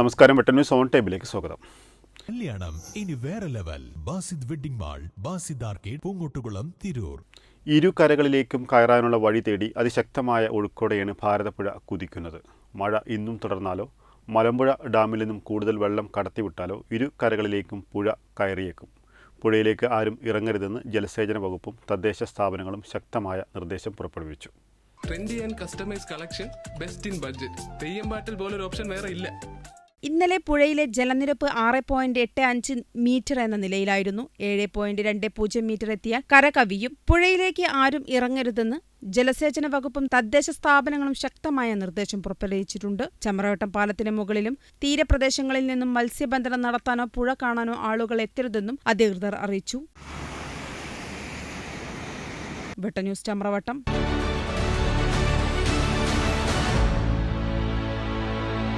നമസ്കാരം. Vettan news on ടേബിളിലേക്ക് സ്വാഗതം. കല്യാണം ഇനി വേറെ level. Basid wedding mall Basid arcade Poongottukulam Tirur. ഇരു കരകളിലേക്കും കയറാനുള്ള വഴി തേടി അതിശക്തമായ ഒഴുക്കോടെയാണ് ഭാരതപ്പുഴ കുതിക്കുന്നത്. മഴ ഇന്നും തുടർന്നാലോ? മലമ്പുഴ ഡാമിൽ നിന്നും കൂടുതൽ വെള്ളം കടത്തിവിട്ടാലോ? ഇരു കരകളിലേക്കും പുഴ കയറിയേക്കും. പുഴയിലേക്ക് ആരും ഇറങ്ങരുതെന്ന് ജലസേചന വകുപ്പും തദ്ദേശ സ്ഥാപനങ്ങളും ശക്തമായ നിർദ്ദേശം പുറപ്പെടുവിച്ചു. Trendy and customise collection best in budget Theyyam പാട്ടിൽ പോലൊരു ഓപ്ഷൻ വേറെ ഇല്ല. ഇന്നലെ പുഴയിലെ ജലനിരപ്പ് ആറ് പോയിന്റ് എട്ട് അഞ്ച് മീറ്റർ എന്ന നിലയിലായിരുന്നു. ഏഴ് പോയിന്റ് രണ്ട് പൂജ്യം മീറ്റർ എത്തിയാൽ കര കവിയും. പുഴയിലേക്ക് ആരും ഇറങ്ങരുതെന്ന് ജലസേചന വകുപ്പും തദ്ദേശ സ്ഥാപനങ്ങളും ശക്തമായ നിർദ്ദേശം പുറപ്പെടുവിച്ചിട്ടുണ്ട്. ചമ്രവട്ടം പാലത്തിന് മുകളിലും തീരപ്രദേശങ്ങളിൽ നിന്നും മത്സ്യബന്ധനം നടത്താനോ പുഴ കാണാനോ ആളുകൾ എത്തരുതെന്നും അധികൃതർ അറിയിച്ചു. വെട്ട